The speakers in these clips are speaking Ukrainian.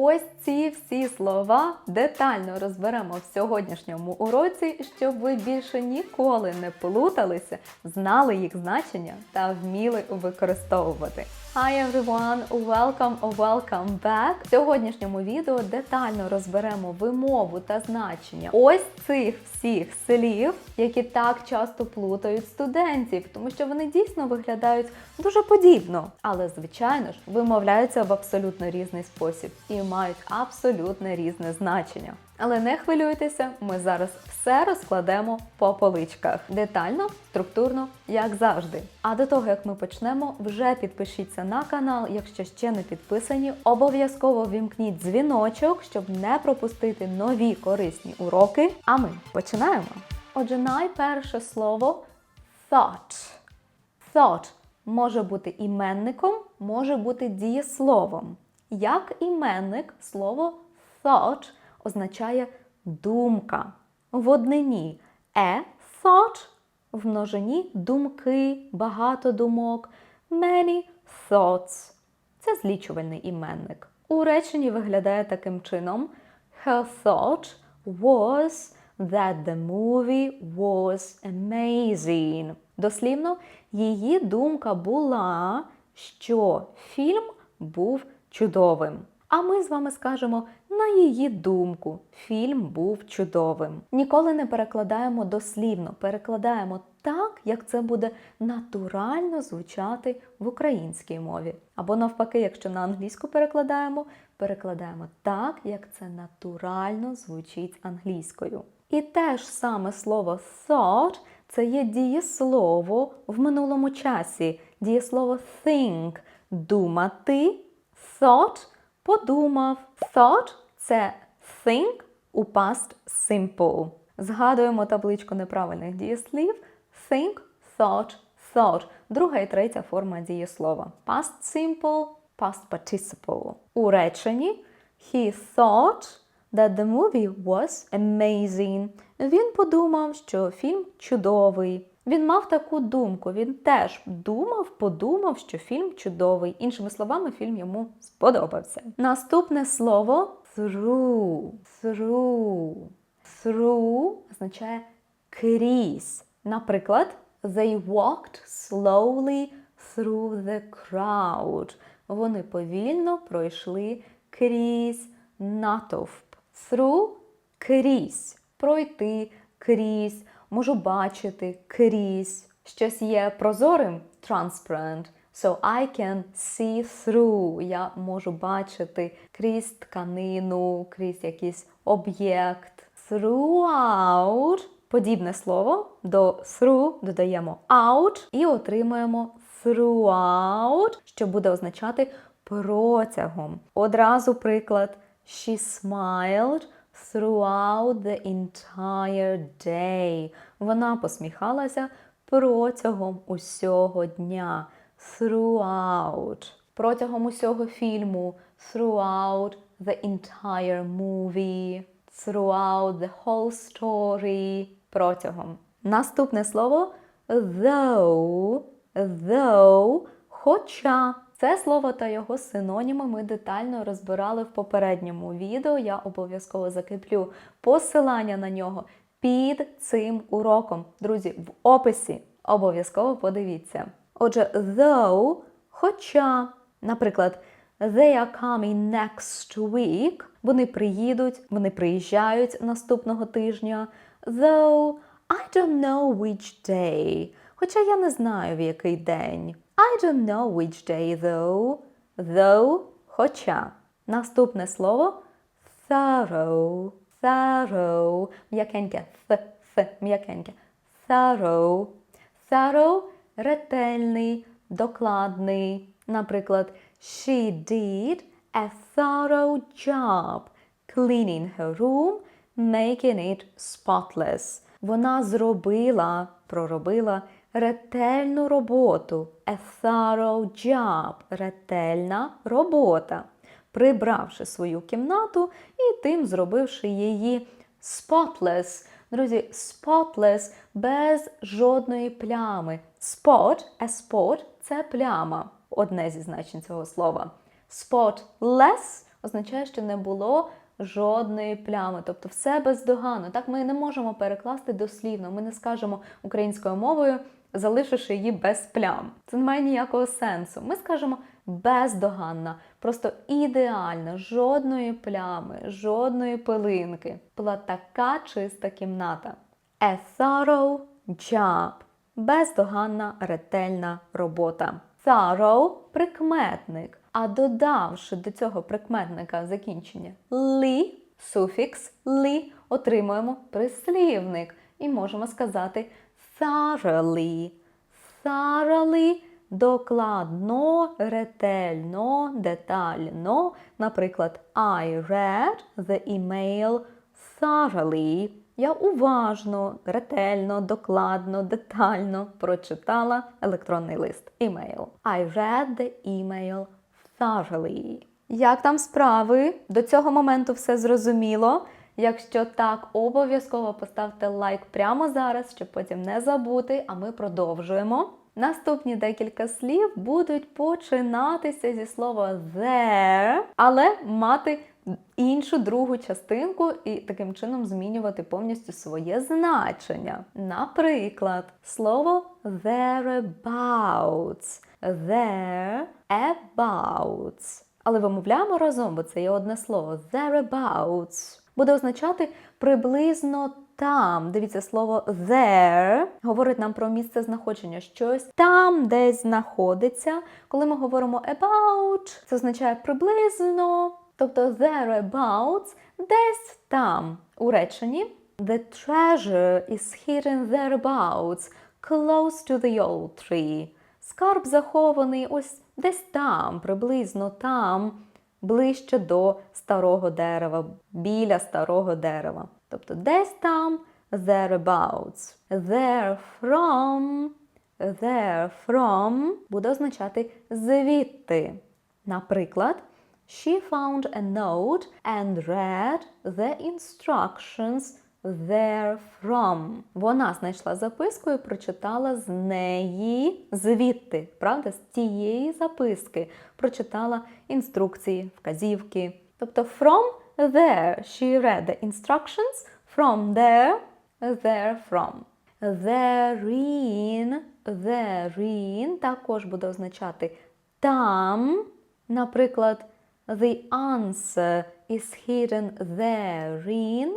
Ось ці всі слова детально розберемо в сьогоднішньому уроці, щоб ви більше ніколи не плуталися, знали їх значення та вміли використовувати. Hi everyone! Welcome or welcome back! В сьогоднішньому відео детально розберемо вимову та значення ось цих всіх слів, які так часто плутають студентів, тому що вони дійсно виглядають дуже подібно, але звичайно ж вимовляються в абсолютно різний спосіб і мають абсолютно різне значення. Але не хвилюйтеся, ми зараз все розкладемо по поличках детально, структурно, як завжди. А до того як ми почнемо, вже підпишіться на канал, якщо ще не підписані. Обов'язково вімкніть дзвіночок, щоб не пропустити нові корисні уроки. А ми починаємо. Отже, найперше слово thought. Thought може бути іменником, може бути дієсловом. Як іменник, слово thought означає думка. В однині a thought, в множині думки, багато думок, many thoughts. Це злічувальний іменник. У реченні виглядає таким чином: Her thought was that the movie was amazing. Дослівно, її думка була, що фільм був чудовим. А ми з вами скажемо на її думку, фільм був чудовим. Ніколи не перекладаємо дослівно, перекладаємо так, як це буде натурально звучати в українській мові. Або навпаки, якщо на англійську перекладаємо, перекладаємо так, як це натурально звучить англійською. І те ж саме слово thought це є дієслово в минулому часі. Дієслово think думати, thought подумав. Thought це think у past simple. Згадуємо табличку неправильних дієслів. Think, thought, thought. Друга і третя форма дієслова. Past simple, past participle. У реченні he thought that the movie was amazing. Він подумав, що фільм чудовий. Він мав таку думку. Він теж думав, подумав, що фільм чудовий. Іншими словами, фільм йому сподобався. Наступне слово through. Through. Through означає крізь. Наприклад, they walked slowly through the crowd. Вони повільно пройшли крізь натовп. Through крізь. Пройти крізь. Можу бачити крізь. Щось є прозорим transparent. So I can see through. Я можу бачити крізь тканину, крізь якийсь об'єкт. Throughout. Подібне слово до through додаємо out і отримуємо throughout, що буде означати протягом. Одразу приклад. She smiled throughout the entire day. Вона посміхалася протягом усього дня. Throughout. Протягом усього фільму. Throughout the entire movie. Throughout the whole story. Протягом. Наступне слово though. Though. Хоча. Це слово та його синоніми ми детально розбирали в попередньому відео. Я обов'язково закріплю посилання на нього під цим уроком. Друзі, в описі обов'язково подивіться. Отже, though, хоча, наприклад, they are coming next week, вони приїдуть, вони приїжджають наступного тижня. Though I don't know which day. Хоча я не знаю, в який день. I don't know which day though. Though – хоча. Наступне слово thorough. Thorough. М'якеньке. Th, th, м'якеньке. Thorough. Thorough – ретельний, докладний. Наприклад, she did a thorough job cleaning her room, making it spotless. Вона зробила, проробила ретельну роботу. A thorough job. Ретельна робота. Прибравши свою кімнату і тим зробивши її spotless. Друзі, spotless без жодної плями. Spot, a spot – це пляма. Одне зі значень цього слова. Spotless означає, що не було жодної плями, тобто все бездоганно. Так ми не можемо перекласти дослівно. Ми не скажемо українською мовою, залишивши її без плям. Це не має ніякого сенсу. Ми скажемо бездоганна, просто ідеальна, жодної плями, жодної пилинки. Була така чиста кімната. A thorough job. Бездоганна ретельна робота. Thorough – прикметник. А додавши до цього прикметника закінчення ли, суфікс ли, отримуємо прислівник. І можемо сказати thoroughly. Thoroughly – докладно, ретельно, детально. Наприклад, I read the email thoroughly. Я уважно, ретельно, докладно, детально прочитала електронний лист. Email. I read the email thoroughly. Як там справи? До цього моменту все зрозуміло. Якщо так, обов'язково поставте лайк прямо зараз, щоб потім не забути, а ми продовжуємо. Наступні декілька слів будуть починатися зі слова there, але мати іншу другу частинку і таким чином змінювати повністю своє значення. Наприклад, слово thereabouts. Thereabouts. Але вимовляємо разом, бо це є одне слово. Thereabouts. Буде означати приблизно там. Дивіться, слово there говорить нам про місце знаходження. Щось там десь знаходиться. Коли ми говоримо about, це означає приблизно. Тобто thereabouts десь там. У реченні The treasure is hidden thereabouts, close to the old tree. Скарб захований ось десь там, приблизно там, ближче до старого дерева, біля старого дерева. Тобто десь там thereabouts. There from, there from буде означати звідти. Наприклад, She found a note and read the instructions therefrom. Вона знайшла записку і прочитала з неї звідти, правда, з тієї записки прочитала інструкції, вказівки. Тобто from there she read the instructions, from there, therefrom. Therein, therein також буде означати там, наприклад, The answer is hidden therein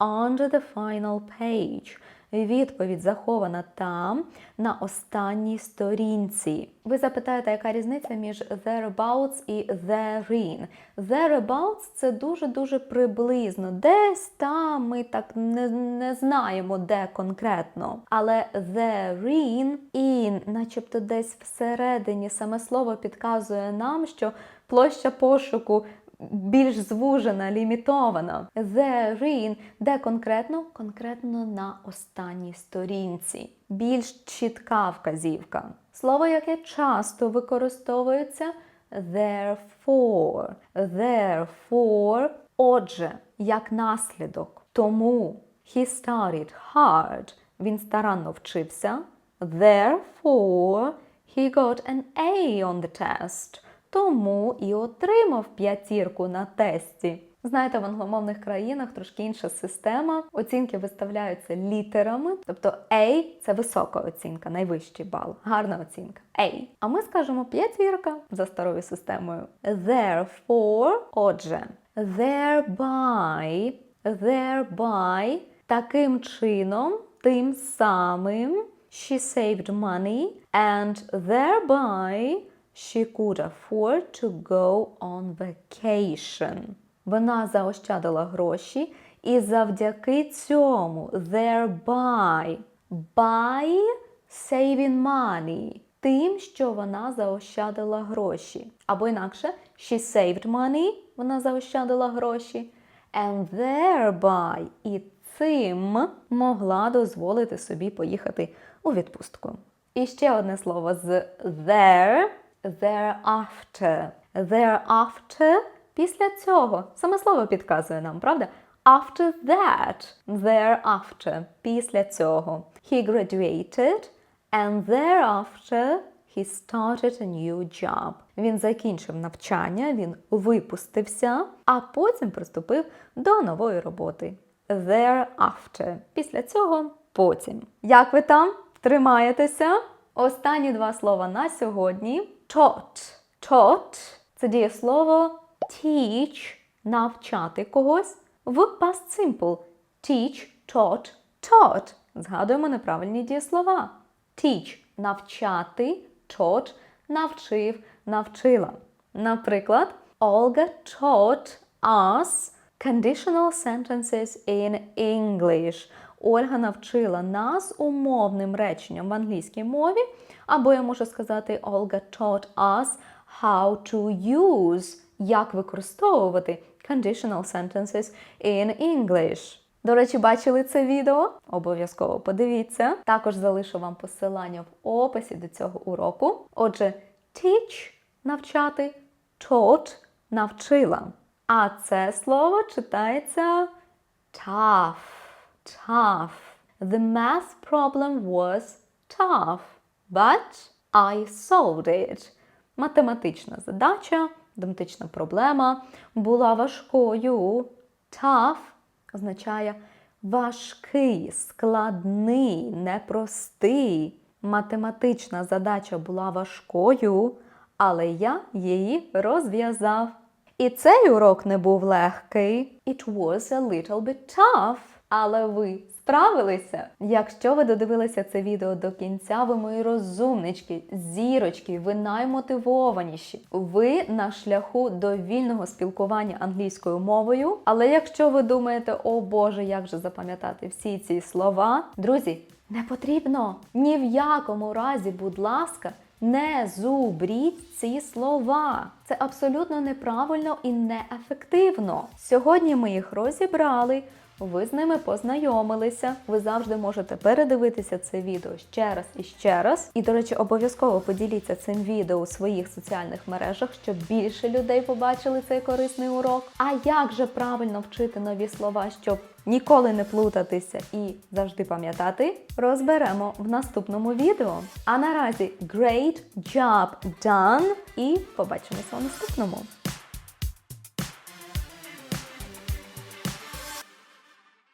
under the final page. Відповідь захована там, на останній сторінці. Ви запитаєте, яка різниця між thereabouts і therein? Thereabouts – це дуже-дуже приблизно. Десь там ми так не, не знаємо, де конкретно. Але therein, in, начебто десь всередині, саме слово підказує нам, що площа пошуку більш звужена, лімітована. Therein, де конкретно? Конкретно на останній сторінці. Більш чітка вказівка. Слово, яке часто використовується therefore. Therefore, отже, як наслідок. Тому he studied hard. Він старанно вчився. Therefore, he got an A on the test. Тому і отримав п'ятірку на тесті. Знаєте, в англомовних країнах трошки інша система. Оцінки виставляються літерами, тобто A – це висока оцінка, найвищий бал, гарна оцінка. A. А ми скажемо п'ятірка за старою системою. Therefore, отже, thereby, thereby, таким чином, тим самим, she saved money and thereby she could afford to go on vacation. Вона заощадила гроші і завдяки цьому thereby by saving money тим, що вона заощадила гроші. Або інакше she saved money, вона заощадила гроші, and thereby і цим могла дозволити собі поїхати у відпустку. І ще одне слово з there thereafter. Thereafter після цього. Саме слово підказує нам, правда? After that. Thereafter. Після цього. He graduated and thereafter He started a new job. Він закінчив навчання, він випустився, а потім приступив до нової роботи. Thereafter. Після цього потім. Як ви там? Тримаєтеся? Останні два слова на сьогодні. Taught. Taught – це дієслово teach навчати когось в past simple. Teach, taught, taught. Згадуємо неправильні дієслова. Teach навчати, taught навчив, навчила. Наприклад, Olga taught us conditional sentences in English. Ольга навчила нас умовним реченням в англійській мові. Або я можу сказати Olga taught us how to use, як використовувати conditional sentences in English. До речі, бачили це відео? Обов'язково подивіться. Також залишу вам посилання в описі до цього уроку. Отже, teach навчати, taught навчила. А це слово читається tough. Tough. The math problem was tough, but I solved it. Математична задача, математична проблема була важкою. Tough означає важкий, складний, непростий. Математична задача була важкою, але я її розв'язав. І цей урок не був легкий. It was a little bit tough. Але ви справилися. Якщо ви додивилися це відео до кінця, ви мої розумнички, зірочки, ви наймотивованіші. Ви на шляху до вільного спілкування англійською мовою. Але якщо ви думаєте, о Боже, як же запам'ятати всі ці слова, друзі, не потрібно ні в якому разі, будь ласка. Не зубріть ці слова. Це абсолютно неправильно і неефективно. Сьогодні ми їх розібрали. Ви з ними познайомилися. Ви завжди можете передивитися це відео ще раз і ще раз. І, до речі, обов'язково поділіться цим відео у своїх соціальних мережах, щоб більше людей побачили цей корисний урок. А як же правильно вчити нові слова, щоб ніколи не плутатися і завжди пам'ятати, розберемо в наступному відео. А наразі great job done і побачимося у наступному.